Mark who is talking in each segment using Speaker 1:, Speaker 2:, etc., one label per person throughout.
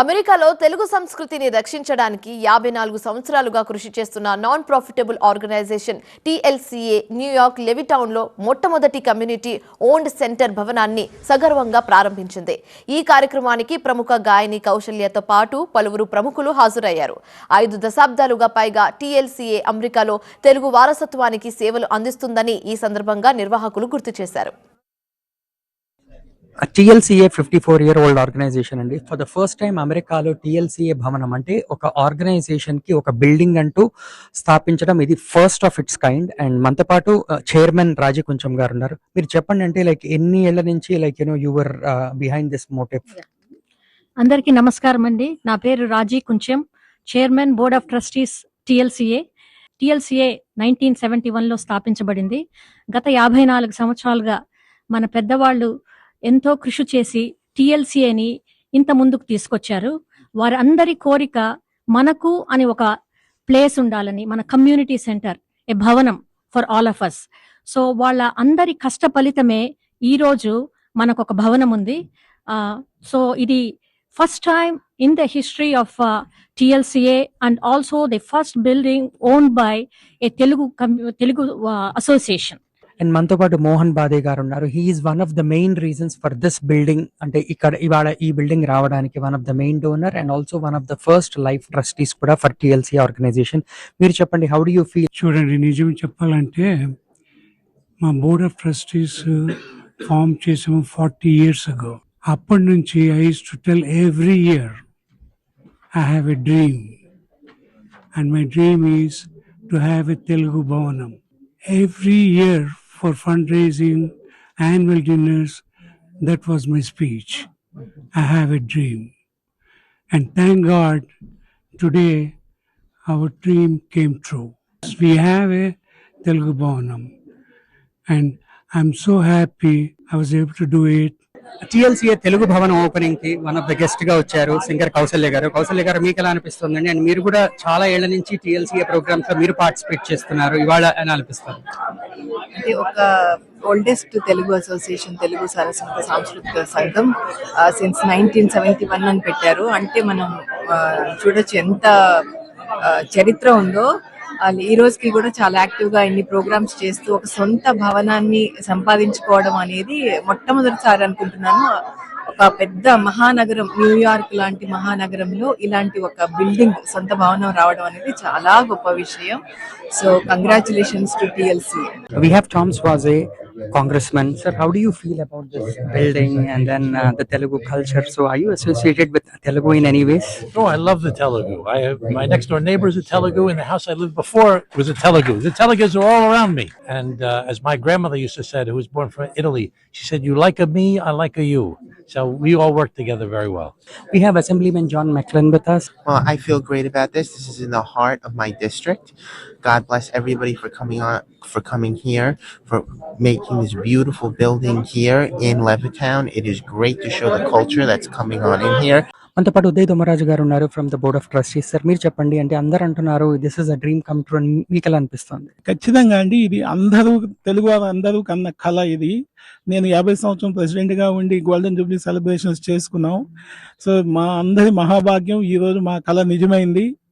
Speaker 1: అమెరికాలో తెలుగు సంస్కృతిని రక్షించడానికి యాభై నాలుగు సంవత్సరాలుగా కృషి చేస్తున్న non profitable organisation TLCA New York లెవిటౌన్లో మొట్టమొదటి కమ్యూనిటీ ఓన్డ్ సెంటర్ భవనాన్ని సగర్వంగా ప్రారంభించింది. ఈ కార్యక్రమానికి ప్రముఖ గాయని కౌశల్యతో పాటు పలువురు ప్రముఖులు హాజరయ్యారు. ఐదు దశాబ్దాలుగా పైగా టీఎల్సీఏ అమెరికాలో తెలుగు వారసత్వానికి సేవలు అందిస్తుందని ఈ సందర్భంగా నిర్వాహకులు గుర్తు చేశారు.
Speaker 2: TLCA fifty four year old organisation అండి. ఫర్ ద ఫస్ట్ టైం అమెరికాలో టిఎల్సిఏ భవనం అంటే ఒక ఆర్గనైజేషన్కి ఒక బిల్డింగ్ అంటూ స్థాపించడం ఇది first of its kind and మనతో పాటు uh, చైర్మన్ రాజీ కొంచెం గారు ఉన్నారు మీరు చెప్పండి అంటే లైక్ ఎన్ని ఏళ్ళ నుంచి like you know your behind this motive
Speaker 3: అందరికీ నమస్కారం అండి. నా పేరు Raji Kuncham chairman board of trustees TLCA TLCA nineteen seventy వన్లో స్థాపించబడింది. గత యాభై నాలుగు సంవత్సరాలుగా మన పెద్దవాళ్ళు ఎంతో కృషి చేసి టిఎల్సిఏని ఇంత ముందుకు తీసుకొచ్చారు. వారందరి కోరిక మనకు అని ఒక ప్లేస్ ఉండాలని మన కమ్యూనిటీ సెంటర్ ఏ భవనం for all of us so వాళ్ళ అందరి కష్ట ఫలితమే ఈరోజు మనకు ఒక భవనం ఉంది. సో ఇది first time in the history of TLCA and also the first building own by a Telugu Telugu association
Speaker 2: and మనతో పాటు మోహన్ బాదే గారు ఉన్నారు he is one of the main reasons for this building అంటే ఇక్కడ ఇవాళ ఈ బిల్డింగ్ రావడానికి one of the main donor and also one of the first life trustees కూడా ఫర్ టిఎల్సీ ఆర్గనైజేషన్ మీరు చెప్పండి హౌ డు యూ ఫీల్
Speaker 4: చూడండి నిజం చెప్పాలంటే మా బోర్డ్ ఆఫ్ ట్రస్టీస్ ఫామ్ చేసాము ఫార్టీ ఇయర్స్ అగో అప్పటి నుంచి I use to tell every year I have a dream and my dream is to have a Telugu భవనం every year for fundraising, annual dinners. That was my speech. I have a dream. And thank God today our dream came true. We have a Telugu Bhavanam. And I'm so happy I was able to do it
Speaker 2: TLCA Telugu భవనం ఓపెనింగ్కి one of the గెస్ట్గా వచ్చారు singer Kausalya గారు. కౌశల్య గారు మీకు ఎలా అనిపిస్తుందండి? And మీరు కూడా చాలా ఏళ్ళ నుంచి టిఎల్సీఏ ప్రోగ్రామ్స్లో మీరు పార్టిసిపేట్ చేస్తున్నారు. ఇవాళ ఎలా అనిపిస్తుంది?
Speaker 5: అంటే ఒక oldest Telugu association Telugu Saraswata Samskritika Sangham since nineteen seventy one అని పెట్టారు. అంటే మనం చూడొచ్చు ఎంత చరిత్ర ఉందో ఈ రోజుకి కూడా చాలా యాక్టివ్గా ఇన్ని ప్రోగ్రామ్స్ చేస్తూ ఒక సొంత భవనాన్ని సంపాదించుకోవడం అనేది మొట్టమొదటిసారి అనుకుంటున్నాను. ఒక పెద్ద మహానగరం న్యూయార్క్ లాంటి మహానగరంలో ఇలాంటి ఒక బిల్డింగ్ సొంత భవనం రావడం అనేది చాలా గొప్ప విషయం. So congratulations to TLC
Speaker 2: we have Tom Suozzi congressman. Sir, how do you feel about this building and then uh, the Telugu culture? So, are you associated with Telugu in any ways?
Speaker 6: Oh, I love the Telugu. I have my next door neighbor is a Telugu, and the house I lived before was a Telugu. The Telugus are all around me. And uh, as my grandmother used to say, who was born from Italy, she said, "You like a me, I like a you." So we all work together very well.
Speaker 2: We have Assemblyman John Macklin with us.
Speaker 7: Well, I feel great about this. This is in the heart of my district. God bless everybody for coming on, for coming here, for making this beautiful building here in Levittown. It is great to show the culture that's coming on in here.
Speaker 2: అంతపాటు ఉదయ్ దొమరాజు గారు ఉన్నారు from the board of trustees sir మీరు చెప్పండి అంటే అందరు అంటున్నారు this is a dream come true అని మీకు ఎలా అనిపిస్తుంది?
Speaker 8: ఖచ్చితంగా అండి ఇది అందరూ తెలుగు వారు అందరూ కన్న కళ ఇది. నేను యాభై సంవత్సరం ప్రెసిడెంట్గా ఉండి గోల్డెన్ జూబ్లీ సెలబ్రేషన్స్ చేసుకున్నాం. సో మా అందరి మహాభాగ్యం ఈ రోజు మా కళ నిజమైంది.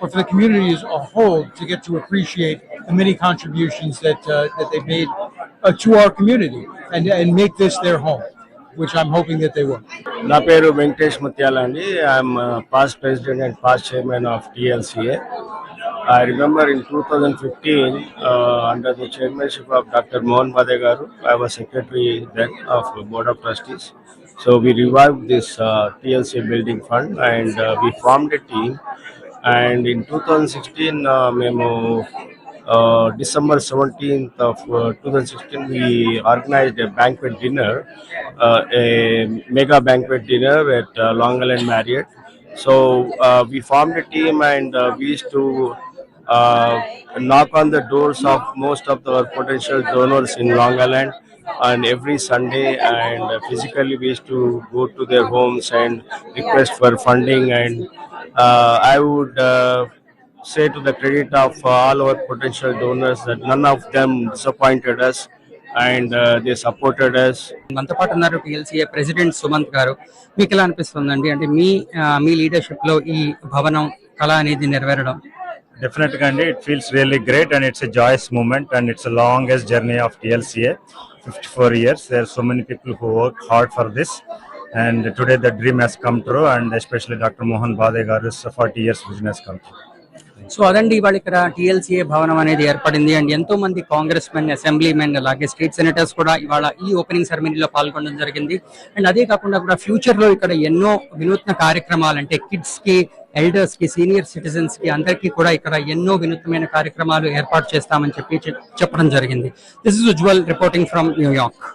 Speaker 9: but for the community as a whole to get to appreciate the many contributions that uh, that they've made uh, to our community and and make this their home, which I'm hoping that they will.
Speaker 10: నా పేరు వెంకటేష్ ముత్యాల అండి I'm past president and past chairman of TLCA I remember in two thousand fifteen under the chairmanship of doctor Mohan Bade గారు I was secretary then of board of trustees so we revive this TLCA building fund and we formed a team and in two thousand sixteen మేము uh, December 17th of uh, 2016, we organized a banquet dinner, uh, a mega banquet dinner at uh, Long Island Marriott. So uh, we formed a team and uh, we used to uh, knock on the doors of most of the potential donors in Long Island on every Sunday and uh, physically we used to go to their homes and request for funding and uh, I would uh, say to the credit of all our potential donors that none of them disappointed us and uh, they supported us
Speaker 11: మనతో పాటు ఉన్నారు PLC president Sumanth గారు మీకు ఎలా అనిపిస్తుందండి అంటే మీ మీ లీడర్షిప్లో ఈ భవనం కళ అనేది నెరవేరడం
Speaker 12: డెఫినెట్గా అండి it feels really great and it's a joyous moment and it's longest journey of TLCA fifty four years they are so many people who work hard for this and today the dream has come true and especially doctor Mohan Bade garu forty years business come true
Speaker 11: so అదండి ఇవాళ ఇక్కడ టిఎల్సీఏ భవనం అనేది ఏర్పడింది and ఎంతో మంది congressmen assemblymen అలాగే state senators కూడా ఇవాళ ఈ ఓపెనింగ్ సెరమనీలో పాల్గొనడం జరిగింది అండ్ అదే కాకుండా కూడా ఫ్యూచర్లో ఇక్కడ ఎన్నో వినూత్న కార్యక్రమాలు అంటే కిడ్స్కి ఎల్డర్స్కి సీనియర్ సిటిజన్స్కి అందరికీ కూడా ఇక్కడ ఎన్నో వినూత్నమైన కార్యక్రమాలు ఏర్పాటు చేస్తామని చెప్పి చెప్పడం జరిగింది. This is Ujwal reporting from New York